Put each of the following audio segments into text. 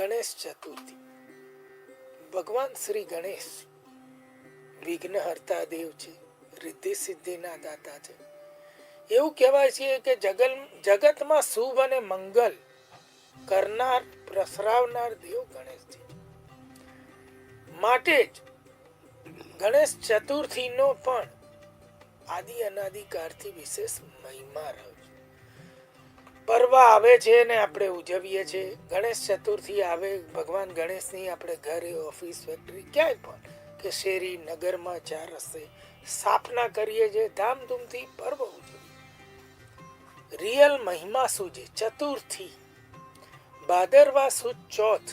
ગણેશ ચતુર્થી. ભગવાન શ્રી ગણેશ વિઘ્નહર્તા દેવ છે, રિદ્ધિ સિદ્ધિના દાતા છે. એવું કહેવાય છે કે જગલ, જગતમાં શુભ અને મંગલ કરનાર, પ્રસરાવનાર દેવ ગણેશ છે. માટે જ ગણેશ ચતુર્થીનો પણ આદિ અનાદિકાળથી વિશેષ મહિમા રહ્યો પર્વ આવે છે ને આપણે ઉજવીએ છીએ. ગણેશ ચતુર્થી આવે, ભગવાન ગણેશની આપણે ઘરે ઓફિસ ફેક્ટરી ક્યાંય પણ કે શેરી, નગરમાં ચાર રસ્તે સ્થાપના કરીએ છીએ, ધામધૂમથી પર્વ ઉજવીએ. રિયલ મહિમા શું છે ચતુર્થી. ભાદરવા સુદ ચોથ.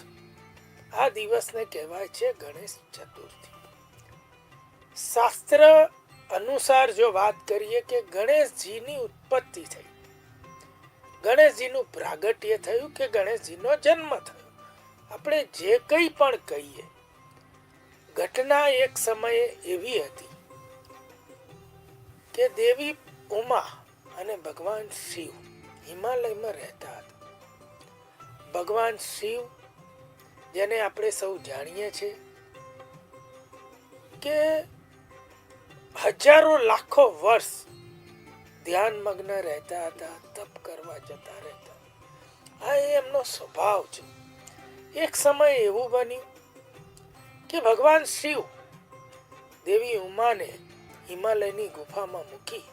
આ દિવસને કહેવાય છે ગણેશ ચતુર્થી. શાસ્ત્ર અનુસાર જો વાત કરીએ કે ગણેશજીની ઉત્પત્તિ થઈ ગણેશજીનું પ્રાગટ્ય થયું કે ગણેશજીનો જન્મ થયો? આપણે જે કંઈ પણ કહીએ, ઘટના એક સમયે એવી હતી કે દેવી ઉમા અને ભગવાન શિવ હિમાલયમાં રહેતા હતા. ભગવાન શિવ, જેને આપણે સૌ જાણીએ છીએ, કે હજારો લાખો વર્ષ ધ્યાનમગ્ન રહેતા હતા, તપ જતા રહેતા. આ એમનો સ્વભાવ છે. એક સમય એવું બન્યું કે ભગવાન શિવ દેવી ઉમાને હિમાલયની ગુફામાં મૂકી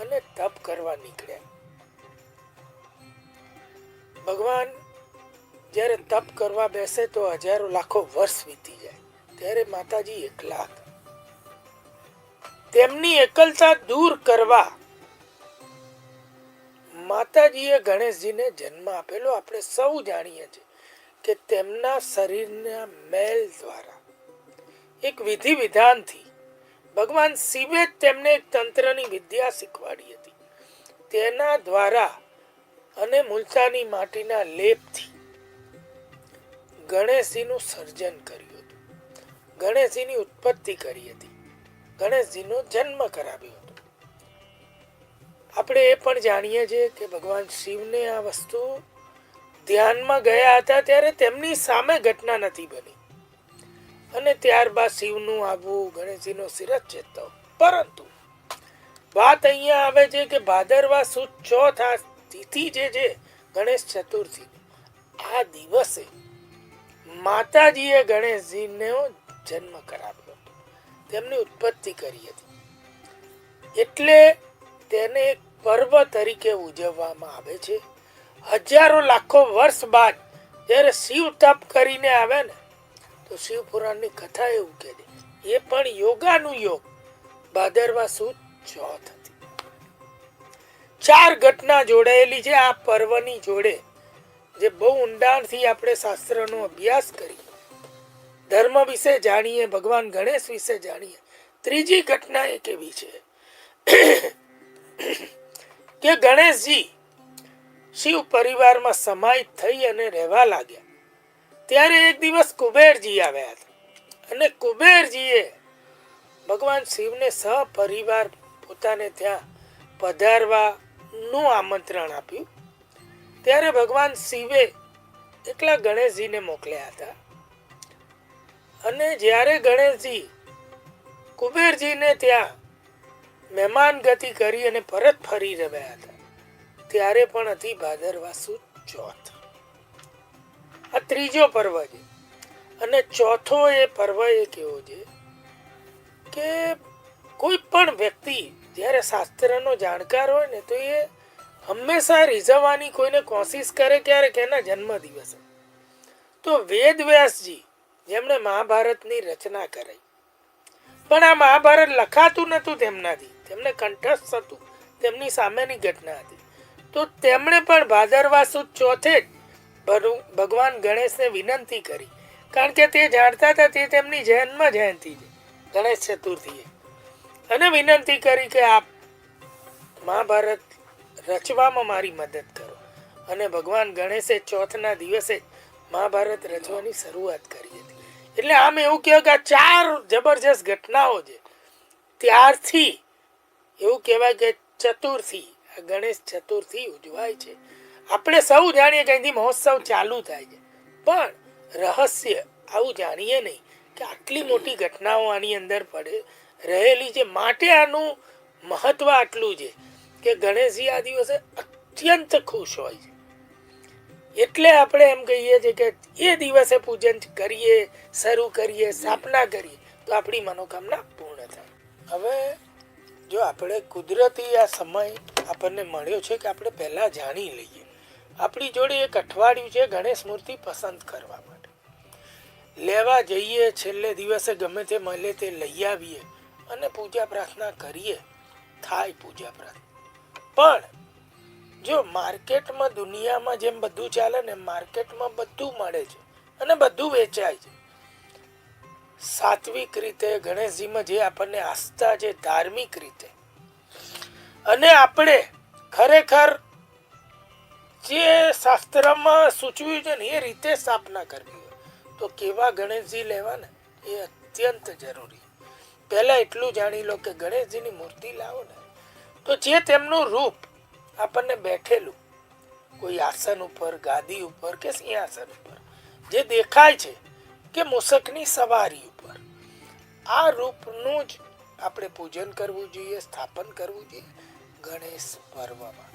અને તપ કરવા નીકળ્યા. ભગવાન જ્યારે તપ કરવા બેસે તો હજારો લાખો વર્ષ વીતી જાય. ત્યારે માતાજી એકલા તેમની એકલતા દૂર કરવા માતાજીએ ગણેશજીને જન્મ આપેલો આપણે સૌ જાણીએ છીએ કે તેમના શરીરના મેલ દ્વારા, એક વિધિ વિધાનથી ભગવાન શિવે તેમને એક તંત્રની વિદ્યા શીખવાડી હતી. તેના દ્વારા અને મુલતાની માટીના લેપથી ગણેશજીનું સર્જન કર્યું હતું. ગણેશજીની ઉત્પત્તિ કરી હતી. ગણેશજીનો જન્મ કરાવ્યો હતો. આપણે એ પણ જાણીએ છીએ કે ભગવાન શિવને આ વસ્તુ ધ્યાનમાં ગયા હતા ત્યારે તેમની સામે ઘટના નથી બની. અને ત્યારબાદ શિવનું આવવું ગણેશજીનો શિરજ ચેતવ પરંતુ વાત અહીંયા આવે છે કે ભાદરવા સુદ ચોથ તિથિ જે છે ગણેશ ચતુર્થી, આ દિવસે માતાજીએ ગણેશજીનો જન્મ કરાવ્યો તેમની ઉત્પત્તિ કરી હતી. એટલે તેને એક પર્વ તરીકે ઉજવવામાં આવે છે. હજારો લાખો વર્ષ બાદ જ્યારે શિવ તપ કરીને આવે ને, તો શિવ પુરાણની કથા એવું કહે છે, એ પણ યોગાનું યોગ ભાદરવા સુદ ચોથ. હતી ચાર ઘટના જોડાયેલી છે આ પર્વની જોડે. જે બહુ ઊંડાણથી આપણે શાસ્ત્રનો અભ્યાસ કરી. ધર્મ વિશે જાણીએ, ભગવાન ગણેશ વિશે જાણીએ. ત્રીજી ઘટના એક એવી છે. કે ગણેશજી શિવ પરિવારમાં સમાહિત થઈ અને રહેવા લાગ્યા. ત્યારે એક દિવસ કુબેરજી આવ્યા હતા. અને કુબેરજીએ ભગવાન શિવને સહપરિવાર પોતાને ત્યાં પધારવાનું આમંત્રણ આપ્યું. ત્યારે ભગવાન શિવે એકલા ગણેશજીને મોકલ્યા હતા. અને જ્યારે ગણેશજી કુબેરજીને ત્યાં મહેમાન ગતિ કરી અને પરત ફરી રહ્યા હતા. ત્યારે પણ હતી ભાદરવા સુદ ચોથ. આ ત્રીજો પર્વ છે. અને ચોથો એ પર્વ એ કેવો છે કે કોઈ પણ વ્યક્તિ જ્યારે શાસ્ત્રનો જાણકાર હોય ને તો એ હંમેશા રીઝવવાની કોઈને કોશિશ કરે ક્યારેક એના જન્મ દિવસે તો વેદ વ્યાસજી જેમણે મહાભારતની રચના કરી પણ આ મહાભારત લખાતું નહોતું તેમનાથી. તેમને કંઠસ્થ હતું, તેમની સામેની ઘટના હતી. તો તેમણે પણ ભાદરવા સુદ ચોથે જ ભગવાન ગણેશને વિનંતી કરી, કારણ કે તે જાણતા હતા તે તેમની જન્મ જયંતિ છે, ગણેશ ચતુર્થીએ. અને વિનંતી કરી કે આપ મહાભારત રચવામાં મારી મદદ કરો. અને ભગવાન ગણેશે ચોથના દિવસે મહાભારત રચવાની શરૂઆત કરી હતી. એટલે આમ એવું કહેવાય કે આ ચાર જબરજસ્ત ઘટનાઓ છે. ત્યારથી એવું કહેવાય કે ચતુર્થી ગણેશ ચતુર્થી ઉજવાય છે. આપણે સૌ જાણીએ કે અહીંથી મહોત્સવ ચાલુ થાય છે. પણ રહસ્ય આવું જાણીએ નહીં કે આટલી મોટી ઘટનાઓ આની અંદર પડે, રહેલી છે. માટે આનું મહત્વ આટલું છે કે ગણેશજી આ દિવસે અત્યંત ખુશ હોય છે. એટલે આપણે એમ કહીએ છીએ કે એ દિવસે પૂજન કરીએ, શરૂ કરીએ, સ્થાપના કરીએ, તો આપણી મનોકામના પૂર્ણ થાય. હવે જો આપણે કુદરતી આ સમય આપણને મળ્યો છે કે આપણે પહેલાં જાણી લઈએ. આપણી જોડે એક અઠવાડિયું છે ગણેશ મૂર્તિ પસંદ કરવા માટે. લેવા જઈએ, છેલ્લે દિવસે ગમે તે મળે તે લઈ આવીએ અને પૂજા પ્રાર્થના કરીએ. થાય પૂજા પ્રાર્થના. પણ જો માર્કેટમાં દુનિયામાં જેમ બધું ચાલે ને માર્કેટમાં બધું મળે છે અને બધું વેચાય છે સાત્વિક રીતે ગણેશજીમાં જે આપણને આસ્થા છે, ધાર્મિક રીતે. અને આપણે ખરેખર જે શાસ્ત્રમાં સૂચવ્યું છે ને, એ રીતે સ્થાપના કરવી તો કેવા ગણેશજી લેવાને? એ અત્યંત જરૂરી. પહેલા એટલું જાણી લો કે ગણેશજીની મૂર્તિ લાવો ને. તો જે તેમનું રૂપ આપણને બેઠેલું, કોઈ આસન ઉપર, ગાદી ઉપર કે સિંહાસન ઉપર, જે દેખાય છે કે મૂસકની સવારી આ રૂપનું જ આપણે પૂજન કરવું જોઈએ, સ્થાપન કરવું જોઈએ ગણેશ પર્વમાં.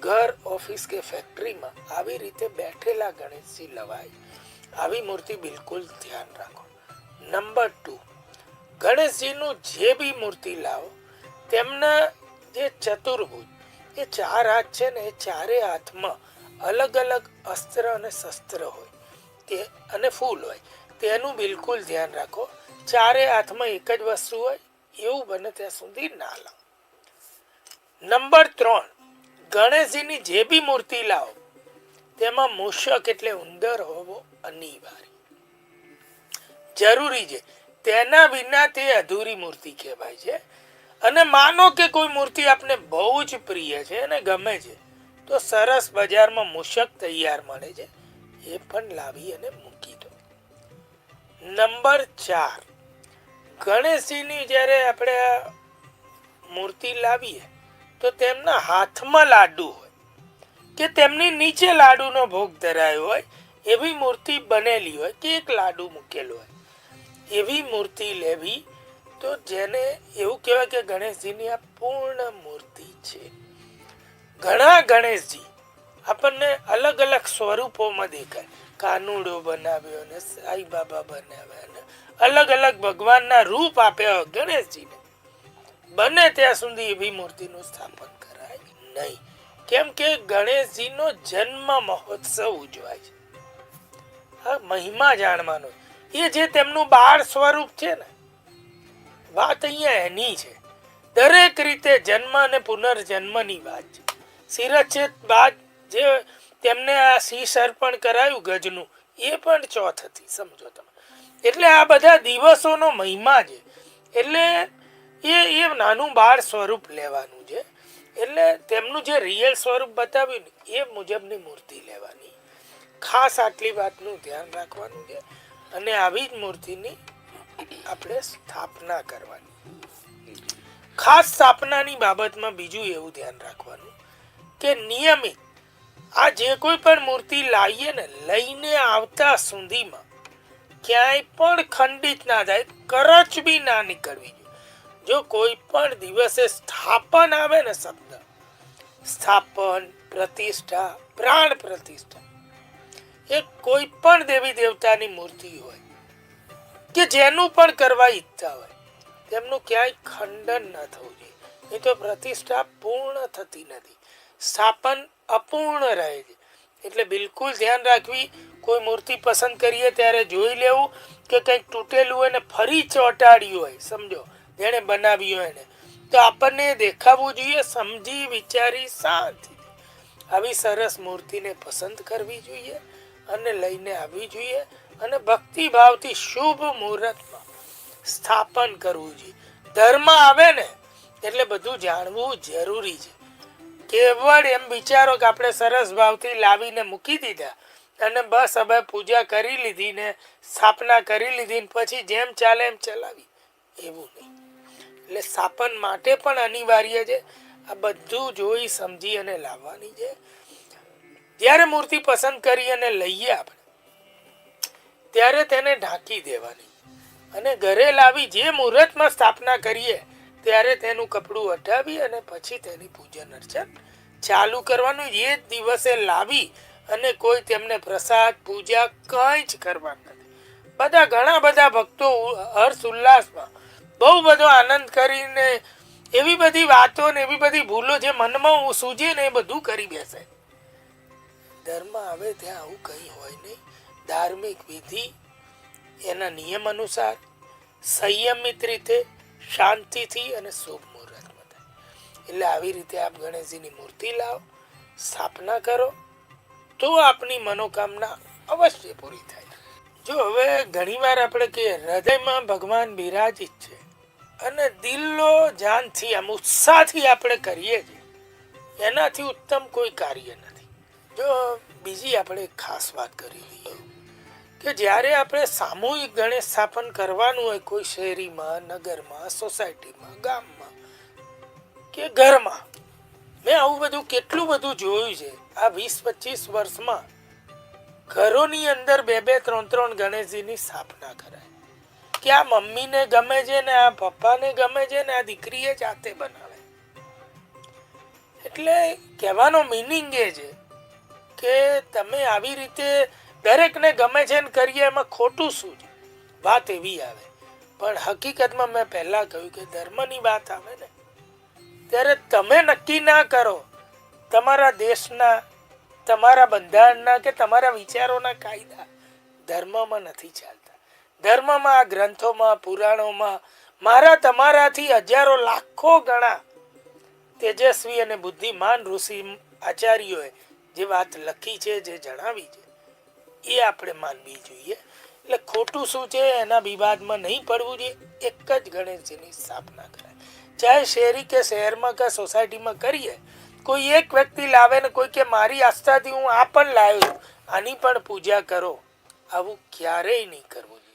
ઘર, ઓફિસ કે ફેક્ટરીમાં આવી રીતે બેઠેલા ગણેશજી લવાય. આવી મૂર્તિ બિલકુલ ધ્યાન રાખો. નંબર ટુ, ગણેશજીનું જે બી મૂર્તિ લાવો, તેમના જે ચતુર્ભુજ એ ચાર હાથ છે ને એ ચારે હાથમાં અલગ અલગ અસ્ત્ર અને શસ્ત્ર હોય. તે અને ફૂલ હોય. તેનું બિલકુલ ધ્યાન રાખો. ચારે હાથમાં એક જ વસ્તુ હોય, એવું બને ત્યાં સુધી ના લાવો. નંબર ત્રણ, ગણેશજીની જે બી મૂર્તિ લાવો, તેમાં મૂષક એટલે ઉંદર હોવો અનિવાર્ય. જરૂરી છે, તેના વિના તે અધૂરી મૂર્તિ કહેવાય છે. અને માનો કે કોઈ મૂર્તિ આપને બહુ જ પ્રિય છે અને ગમે છે, તો સરસ બજારમાં મૂષક તૈયાર મળે છે, એ પણ લાવી અને નંબર ચાર. ગણેશજીની જ્યારે આપણે મૂર્તિ લાવીએ, તો તેમના હાથમાં લાડુ હોય કે તેમની નીચે લાડુનો ભોગ ધરાયો હોય, એવી મૂર્તિ બનેલી હોય કે એક લાડુ મૂકેલો હોય. એવી મૂર્તિ લેવી તો જેને એવું કહેવાય કે ગણેશજીની આ પૂર્ણ મૂર્તિ છે. ઘણા ગણેશજી આપણને અલગ અલગ સ્વરૂપોમાં દેખાય. કાનુડો બનાવ્યો ને સાઈ બાબા બનાવ્યા ને. અલગ અલગ ભગવાનના રૂપ આપ્યા ગણેશજીને. બને ત્યાં સુધી એવી મૂર્તિનું સ્થાપન કરાય નહીં. કેમ કે ગણેશજીનો જન્મ મહોત્સવ ઉજવાય છે. આ મહિમા જાણવાનો. એ જે તેમનું બાળ સ્વરૂપ છે ને, વાત અહીંયા એની છે. દરેક રીતે જન્મ અને પુનર્જન્મની વાત છે. શિરચ્છેદ બાદ જે તેમને આ શીશ અર્પણ કરાયું ગજનું. એ પણ ચોથ હતી, સમજો તમે. એટલે આ બધા દિવસોનો મહિમા છે. એટલે એ એ નાનું બાળ સ્વરૂપ લેવાનું છે. એટલે તેમનું જે રિયલ સ્વરૂપ બતાવ્યું ને, એ મુજબની મૂર્તિ લેવાની. ખાસ આટલી વાતનું ધ્યાન રાખવાનું છે અને આવી જ મૂર્તિની આપણે સ્થાપના કરવાની. ખાસ સ્થાપનાની બાબતમાં બીજું એવું ધ્યાન રાખવાનું કે નિયમિત આ જે કોઈ પણ મૂર્તિ લાવીએ ને, લઈને આવતા સુધીમાં ક્યાંય પણ ખંડિત ના થાય, કરચ બી ના નીકળવી જોઈએ. જો કોઈ પણ દિવસે સ્થાપન આવે ને શબ્દ, સ્થાપન, પ્રતિષ્ઠા, પ્રાણ પ્રતિષ્ઠા, એ કોઈ પણ દેવી દેવતાની મૂર્તિ હોય, કે જેનું પણ કરવા ઈચ્છા હોય, તેમનું ક્યાંય ખંડન ન થવું જોઈએ. એ તો પ્રતિષ્ઠા પૂર્ણ થતી નથી. સ્થાપન અપૂર્ણ રહે છે. એટલે બિલકુલ ધ્યાન રાખવી, કોઈ મૂર્તિ પસંદ કરીએ ત્યારે જોઈ લેવું કે કંઈક તૂટેલું હોય ને ફરી ચોંટાડ્યું હોય, સમજો? જેણે બનાવ્યું હોય એને તો આપણને દેખાવું જોઈએ, સમજી વિચારી શાંતિ આવી સરસ મૂર્તિને પસંદ કરવી જોઈએ અને લઈને આવવી જોઈએ અને ભક્તિભાવથી શુભ મુહૂર્તમાં સ્થાપન કરવું જોઈએ. ધર્મ આવે ને, એટલે બધું જાણવું જરૂરી છે. કેવળ એમ વિચારો કે આપણે સરસ ભાવથી લાવીને મૂકી દીધા. અને બસ હવે પૂજા કરી લીધી ને સ્થાપના કરી લીધી પછી જેમ ચાલે એમ ચલાવી. એવું નહીં. એટલે સ્થાપન માટે પણ અનિવાર્ય છે. આ બધું જોઈ સમજી અને લાવવાની છે. જ્યારે મૂર્તિ પસંદ કરી અને લઈએ આપણે, ત્યારે તેને ઢાંકી દેવાની. અને ઘરે લાવી જે મુહૂર્તમાં સ્થાપના કરીએ ત્યારે તેનું કપડું હટાવી અને પછી તેની પૂજન અર્ચન ચાલુ કરવાનું એ જ દિવસે લાવી અને કોઈ તેમને પ્રસાદ, પૂજા કંઈ જ કરવાનું નથી. બધા ઘણા બધા ભક્તો હર્ષ ઉલ્લાસમાં બહુ બધો આનંદ કરીને એવી બધી વાતો ને એવી બધી ભૂલો જે મનમાં સૂજે ને એ બધું કરી બેસે. ધર્મ આવે ત્યાં આવું કંઈ હોય નહીં. ધાર્મિક વિધિ એના નિયમ અનુસાર, સંયમિત રીતે શાંતિથી અને શુભ મુહૂર્તમાં થાય. એટલે આવી રીતે આપ ગણેશજીની મૂર્તિ લાવો, સ્થાપના કરો, તો આપની મનોકામના અવશ્ય પૂરી થાય. જો હવે ઘણીવાર આપણે કહીએ, હૃદયમાં ભગવાન બિરાજિત છે અને દિલનો જાનથી, આમ ઉત્સાહથી આપણે કરીએ છીએ, એનાથી ઉત્તમ કોઈ કાર્ય નથી. જો બીજી આપણે ખાસ વાત કરી લઈએ. કે જ્યારે આપણે સામૂહિક ગણેશ સ્થાપન કરવાનું હોય કોઈ શેરીમાં નગરમાં, સોસાયટીમાં, ગામમાં કે ઘરમાં, મેં આવું બધું કેટલું બધું જોયું છે. આ વીસ પચીસ વર્ષમાં ઘરોની અંદર બે બે ત્રણ ત્રણ ગણેશજીની સ્થાપના કરાય કે આ મમ્મીને ગમે છે ને આ પપ્પાને ગમે છે ને આ દીકરીએ જાતે બનાવે. એટલે કહેવાનો મિનિંગ એ છે કે તમે આવી રીતે દરેકને ગમે છે ને કરીએ એમાં ખોટું શું છે? વાત એવી આવે. પણ હકીકતમાં મેં પહેલાં કહ્યું કે ધર્મની વાત આવે ને, ત્યારે તમે નક્કી ના કરો તમારા દેશના, તમારા બંધારણના કે તમારા વિચારોના કાયદા ધર્મમાં નથી ચાલતા. ધર્મમાં, આ ગ્રંથોમાં, પુરાણોમાં, મારા તમારાથી હજારો લાખો ગણા તેજસ્વી અને બુદ્ધિમાન ઋષિ આચાર્યોએ જે વાત લખી છે, જે જણાવી છે એ આપણે માનવી જોઈએ. એટલે ખોટું શું છે? એના વિવાદમાં નહીં પડવું જોઈએ. એક જ ગણેશજીની સ્થાપના કરાય. ચાહે શહેરી કે શહેરમાં કે સોસાયટીમાં કરીએ, કોઈ એક વ્યક્તિ લાવે ને કોઈ કે મારી આસ્થાથી હું આ પણ લાવ્યો આની પણ પૂજા કરો. આવું ક્યારેય નહીં કરવું જોઈએ.